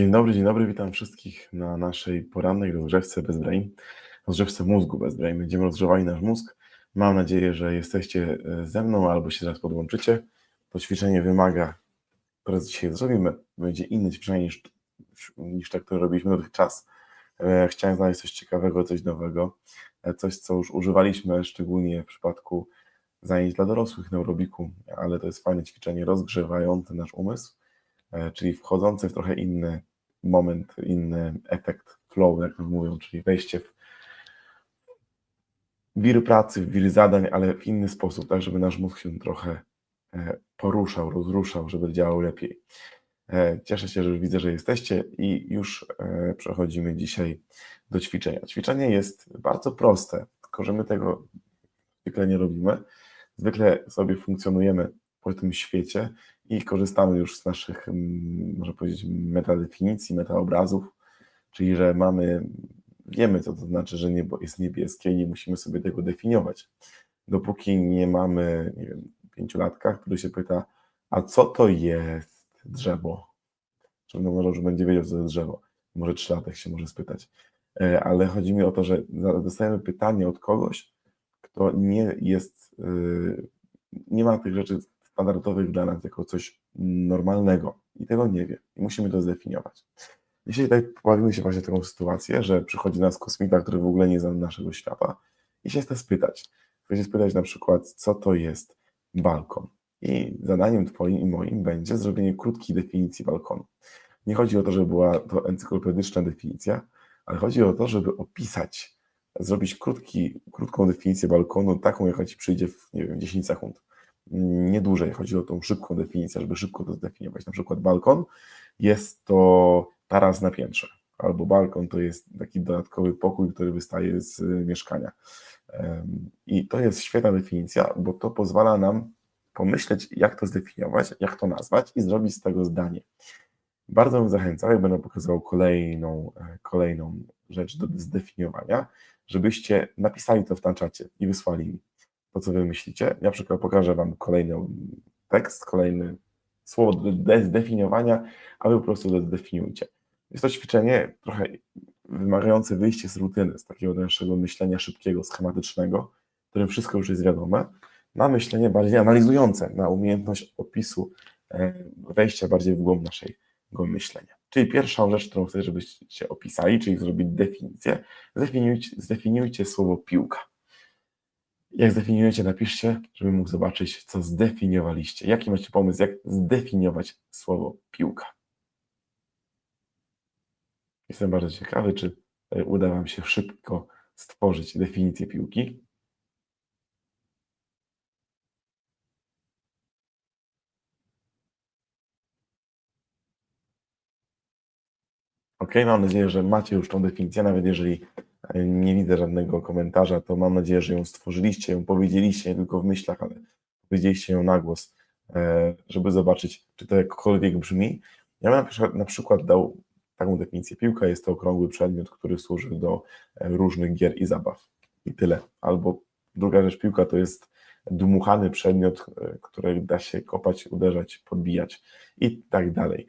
Dzień dobry, dzień dobry, witam wszystkich na naszej porannej rozgrzewce bez brain, rozgrzewce mózgu bez brain. Będziemy rozgrzewali nasz mózg. Mam nadzieję, że jesteście e, ze mną albo się zaraz podłączycie. To ćwiczenie wymaga, które dzisiaj zrobimy, będzie inne ćwiczenie niż, niż to, które robiliśmy dotychczas. E, chciałem znaleźć coś ciekawego, coś nowego, e, coś, co już używaliśmy, szczególnie w przypadku zajęć dla dorosłych neurobiku, ale to jest fajne ćwiczenie rozgrzewające nasz umysł czyli wchodzący w trochę inny moment, inny efekt flow, jak mówią, czyli wejście w wir pracy, w wir zadań, ale w inny sposób, tak żeby nasz mózg się trochę e, poruszał, rozruszał, żeby działał lepiej. E, cieszę się, że widzę, że jesteście i już przechodzimy dzisiaj do ćwiczenia. Ćwiczenie jest bardzo proste, tylko że my tego zwykle nie robimy. Zwykle sobie funkcjonujemy po tym świecie i korzystamy już z naszych, mm, można powiedzieć, metadefinicji, metaobrazów, czyli że mamy, wiemy co to znaczy, że niebo jest niebieskie i nie musimy sobie tego definiować. Dopóki nie mamy, nie wiem, pięciolatka, który się pyta, a co to jest drzewo? No może już będzie wiedział, co to jest drzewo. Może trzylatek się może spytać. E, ale chodzi mi o to, że dostajemy pytanie od kogoś, kto nie jest, y, nie ma tych rzeczy standardowych dla nas jako coś normalnego i tego nie wie. I musimy to zdefiniować. Dzisiaj tutaj pobawimy się właśnie taką sytuację, że przychodzi nas kosmita, który w ogóle nie zna naszego świata i się chce spytać. Chce się spytać na przykład, co to jest balkon. I zadaniem Twoim i moim będzie zrobienie krótkiej definicji balkonu. Nie chodzi o to, żeby była to encyklopedyczna definicja, ale chodzi o to, żeby opisać, zrobić krótki, krótką definicję balkonu, taką, jaka Ci przyjdzie w nie wiem, 10 sekund nie dłużej. Chodzi o tą szybką definicję, żeby szybko to zdefiniować. Na przykład balkon jest to taras na piętrze, albo balkon to jest taki dodatkowy pokój, który wystaje z mieszkania. I to jest świetna definicja, bo to pozwala nam pomyśleć, jak to zdefiniować, jak to nazwać i zrobić z tego zdanie. Bardzo bym zachęcał, jak będę pokazywał kolejną, e, kolejną rzecz do zdefiniowania, żebyście napisali to w tanczacie i wysłali mi to, co wy myślicie. Ja przykład pokażę wam kolejny tekst, kolejny słowo do zdefiniowania, a wy po prostu to zdefiniujcie. Jest to ćwiczenie trochę wymagające wyjście z rutyny, z takiego naszego myślenia szybkiego, schematycznego, w którym wszystko już jest wiadome, na myślenie bardziej analizujące, na umiejętność opisu, e, wejścia bardziej w głąb naszego myślenia. Czyli pierwszą rzecz, którą chcę, żebyście opisali, czyli zrobić definicję, zdefiniujcie, zdefiniujcie słowo piłka. Jak zdefiniujecie, napiszcie, żebym mógł zobaczyć, co zdefiniowaliście. Jaki macie pomysł, jak zdefiniować słowo piłka? Jestem bardzo ciekawy, czy e, uda Wam się szybko stworzyć definicję piłki. Ok, mam nadzieję, że macie już tą definicję, nawet jeżeli nie widzę żadnego komentarza, to mam nadzieję, że ją stworzyliście, ją powiedzieliście nie tylko w myślach, ale powiedzieliście ją na głos, e, żeby zobaczyć, czy to jakkolwiek brzmi. Ja bym na przykład, dał taką definicję. Piłka jest to okrągły przedmiot, który służy do e, różnych gier i zabaw. I tyle. Albo druga rzecz, piłka to jest dmuchany przedmiot, e, który da się kopać, uderzać, podbijać i tak dalej.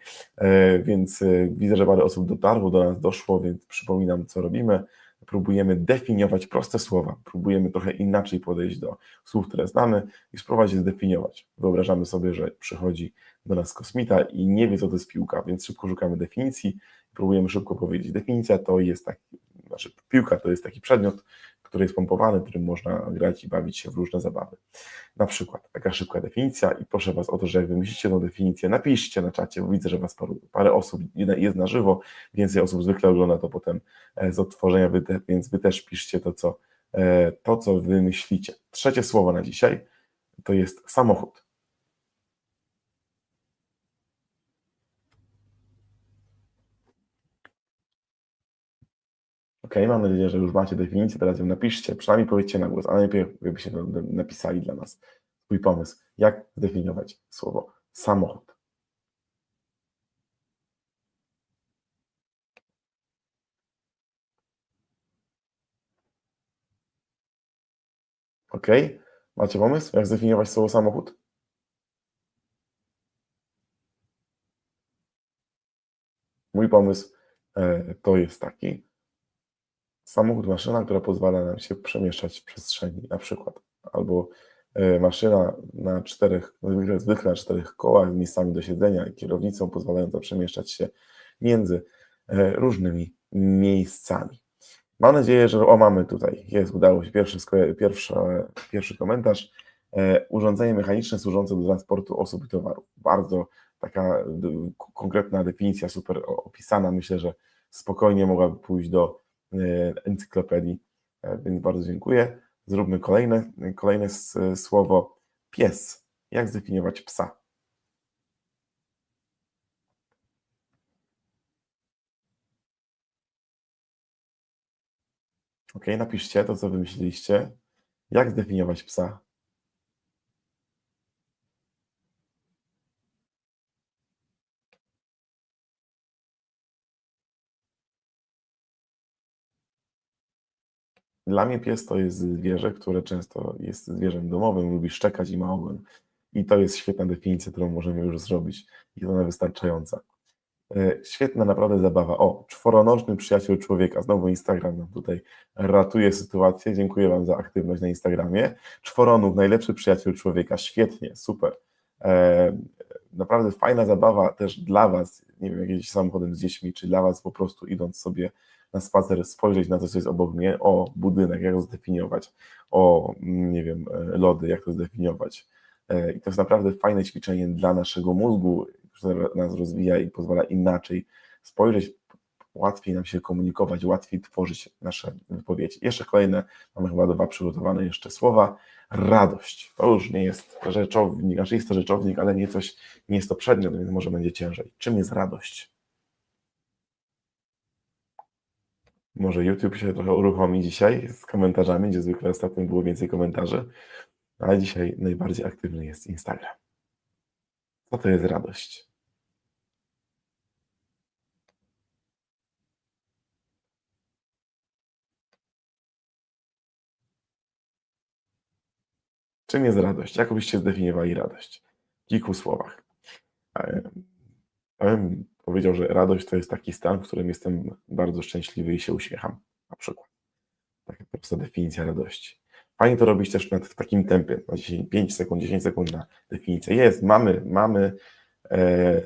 Więc widzę, że parę osób dotarło do nas, doszło, więc przypominam, co robimy próbujemy definiować proste słowa, próbujemy trochę inaczej podejść do słów, które znamy i spróbować je zdefiniować. Wyobrażamy sobie, że przychodzi do nas kosmita i nie wie, co to jest piłka, więc szybko szukamy definicji, próbujemy szybko powiedzieć. Definicja to jest taki, znaczy piłka to jest taki przedmiot, który jest pompowany, którym można grać i bawić się w różne zabawy. Na przykład taka szybka definicja i proszę Was o to, że jak wymyślicie tą definicję, napiszcie na czacie, bo widzę, że Was paru, parę osób jest na żywo, więcej osób zwykle ogląda to potem e, z odtworzenia, więc Wy też piszcie to, co, e, to, co wymyślicie. Trzecie słowo na dzisiaj to jest samochód. Ok, mam nadzieję, że już macie definicję, teraz ją napiszcie, przynajmniej powiedzcie na głos, ale najpierw byście napisali dla nas swój pomysł, jak zdefiniować słowo samochód. Ok, macie pomysł, jak zdefiniować słowo samochód? Mój pomysł e, to jest taki. Samochód, maszyna, która pozwala nam się przemieszczać w przestrzeni, na przykład. Albo e, maszyna na czterech, zwykle, na czterech kołach miejscami do siedzenia i kierownicą pozwalająca przemieszczać się między e, różnymi miejscami. Mam nadzieję, że o mamy tutaj, jest, udało się, pierwszy, pierwszy, pierwszy komentarz. E, Urządzenie mechaniczne służące do transportu osób i towarów. Bardzo taka konkretna definicja, super opisana. Myślę, że spokojnie mogłaby pójść do encyklopedii, E, więc bardzo dziękuję. Zróbmy kolejne, kolejne słowo. Pies. Jak zdefiniować psa? Ok, napiszcie to, co wymyśliliście. Jak zdefiniować psa? Dla mnie pies to jest zwierzę, które często jest zwierzem domowym, lubi szczekać i ma ogon. I to jest świetna definicja, którą możemy już zrobić. I ona wystarczająca. E, Świetna naprawdę zabawa. O, czworonożny przyjaciel człowieka. Znowu Instagram nam tutaj ratuje sytuację. Dziękuję Wam za aktywność na Instagramie. Czworonóg, najlepszy przyjaciel człowieka. Świetnie, super. E, Naprawdę fajna zabawa też dla Was. Nie wiem, jak jedziecie samochodem z dziećmi, czy dla Was po prostu idąc sobie na spacer, spojrzeć na to, co jest obok mnie. O, budynek, jak to zdefiniować. O, mm, nie wiem, e, lody, jak to zdefiniować. E, I to jest naprawdę fajne ćwiczenie dla naszego mózgu, które nas rozwija i pozwala inaczej spojrzeć, łatwiej nam się komunikować, łatwiej tworzyć nasze wypowiedzi. Jeszcze kolejne, mamy chyba dwa przygotowane jeszcze słowa. Radość. To już nie jest rzeczownik, znaczy jest to rzeczownik, ale nie coś, nie jest to przedmiot, więc może będzie ciężej. Czym jest radość? Może YouTube się trochę uruchomi dzisiaj z komentarzami, gdzie zwykle ostatnio było więcej komentarzy, ale dzisiaj najbardziej aktywny jest Instagram. Co to jest radość? Czym jest radość? Jak byście zdefiniowali radość? W kilku słowach. E, powiedział, że radość to jest taki stan, w którym jestem bardzo szczęśliwy i się uśmiecham, na przykład. Taka prosta definicja radości. Fajnie to robić też w takim tempie, na 10, 5 sekund, 10 sekund na definicję. Jest, mamy, mamy e, e,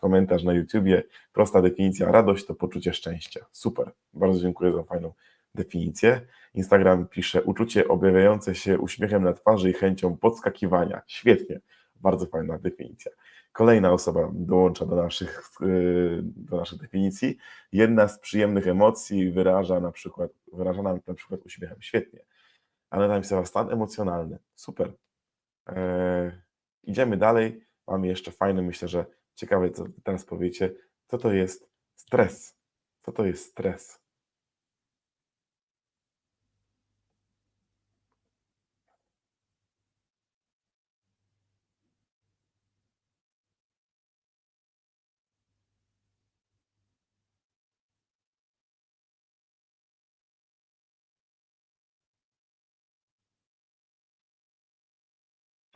komentarz na YouTubie, prosta definicja, radość to poczucie szczęścia. Super, bardzo dziękuję za fajną definicję. Instagram pisze uczucie objawiające się uśmiechem na twarzy i chęcią podskakiwania. Świetnie, bardzo fajna definicja. Kolejna osoba dołącza do naszych, yy, do naszych definicji. Jedna z przyjemnych emocji wyraża na przykład, wyraża nam na przykład uśmiechem. Świetnie. Ale napisała stan emocjonalny. Super. Eee, idziemy dalej. Mamy jeszcze fajne, myślę, że ciekawe, co teraz powiecie. Co to jest stres? Co to jest stres?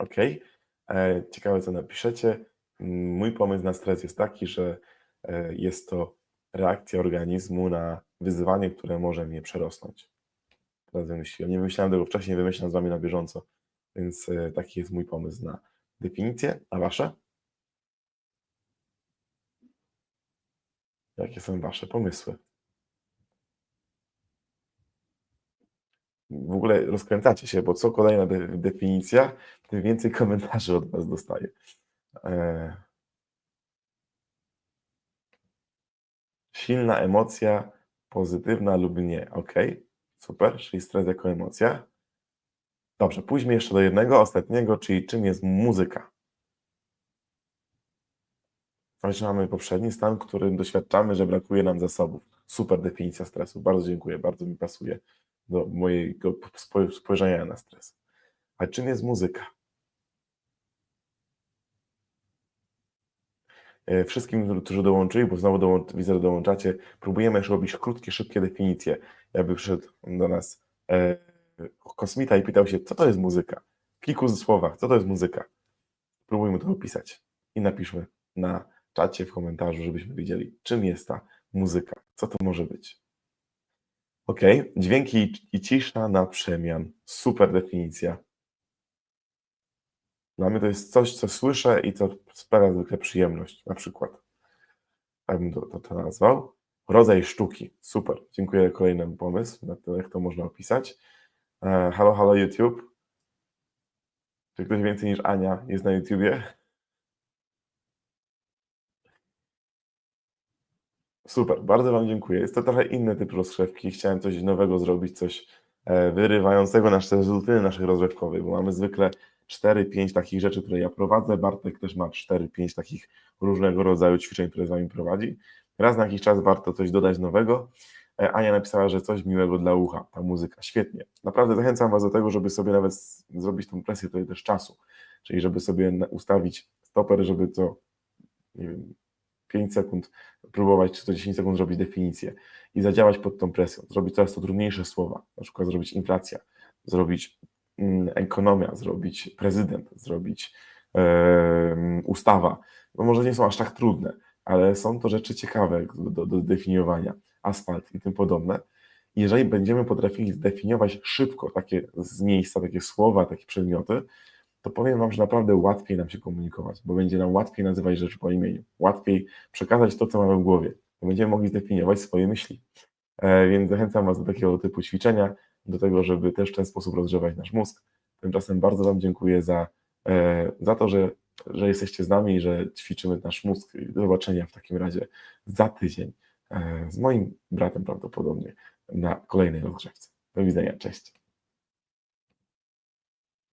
Ok. E, Ciekawe, co napiszecie. Mój pomysł na stres jest taki, że e, jest to reakcja organizmu na wyzwanie, które może mnie przerosnąć. Teraz wymyśliłem. Nie wymyślałem tego wcześniej, wymyślam z Wami na bieżąco. Więc e, taki jest mój pomysł na definicję. A Wasze? Jakie są Wasze pomysły? W ogóle rozkręcacie się, bo co kolejna de definicja, tym więcej komentarzy od Was dostaję. E... Silna emocja, pozytywna lub nie. Ok, super, czyli stres jako emocja. Dobrze, pójdźmy jeszcze do jednego, ostatniego, czyli czym jest muzyka. Mamy poprzedni stan, w którym doświadczamy, że brakuje nam zasobów. Super definicja stresu. Bardzo dziękuję, bardzo mi pasuje do mojego spojrzenia na stres. A czym jest muzyka? E, Wszystkim, którzy dołączyli, bo znowu dołącz, widzę, że dołączacie, próbujemy jeszcze robić krótkie, szybkie definicje. Jakby przyszedł do nas e, kosmita i pytał się, co to jest muzyka? W kilku słowach, co to jest muzyka? Spróbujmy to opisać i napiszmy na czacie, w komentarzu, żebyśmy wiedzieli, czym jest ta muzyka, co to może być. Ok, dźwięki i- cisza na przemian. Super definicja. Dla mnie to jest coś, co słyszę i co sprawia zwykle przyjemność, na przykład. Tak bym to, to, to nazwał. Rodzaj sztuki. Super. Dziękuję. Kolejny pomysł na to, jak to można opisać. E, halo, halo YouTube. Czy ktoś więcej niż Ania jest na YouTubie? Super, bardzo Wam dziękuję. Jest to trochę inny typ rozgrzewki. Chciałem coś nowego zrobić, coś e, wyrywającego nasze z rutyny naszej rozgrzewkowej, bo mamy zwykle 4-5 takich rzeczy, które ja prowadzę. Bartek też ma 4-5 takich różnego rodzaju ćwiczeń, które z Wami prowadzi. Raz na jakiś czas warto coś dodać nowego. E, Ania napisała, że coś miłego dla ucha, ta muzyka. Świetnie. Naprawdę zachęcam Was do tego, żeby sobie nawet zrobić tą presję tutaj też czasu. Czyli żeby sobie ustawić stoper, żeby co, nie wiem, 5 sekund próbować, czy to 10 sekund zrobić definicję i zadziałać pod tą presją. Zrobić coraz to trudniejsze słowa, na przykład zrobić inflacja, zrobić mm, ekonomia, zrobić prezydent, zrobić em, ustawa. No może nie są aż tak trudne, ale są to rzeczy ciekawe do, do, do definiowania. Asfalt i tym podobne. Jeżeli będziemy potrafili zdefiniować szybko takie z miejsca, takie słowa, takie przedmioty, to powiem Wam, że naprawdę łatwiej nam się komunikować, bo będzie nam łatwiej nazywać rzeczy po imieniu, łatwiej przekazać to, co mamy w głowie, bo będziemy mogli zdefiniować swoje myśli. E, więc zachęcam Was do takiego typu ćwiczenia, do tego, żeby też w ten sposób rozgrzewać nasz mózg. Tymczasem bardzo Wam dziękuję za, e, za to, że, że jesteście z nami i że ćwiczymy nasz mózg. Do zobaczenia w takim razie za tydzień e, z moim bratem prawdopodobnie na kolejnej rozgrzewce. Do widzenia, cześć.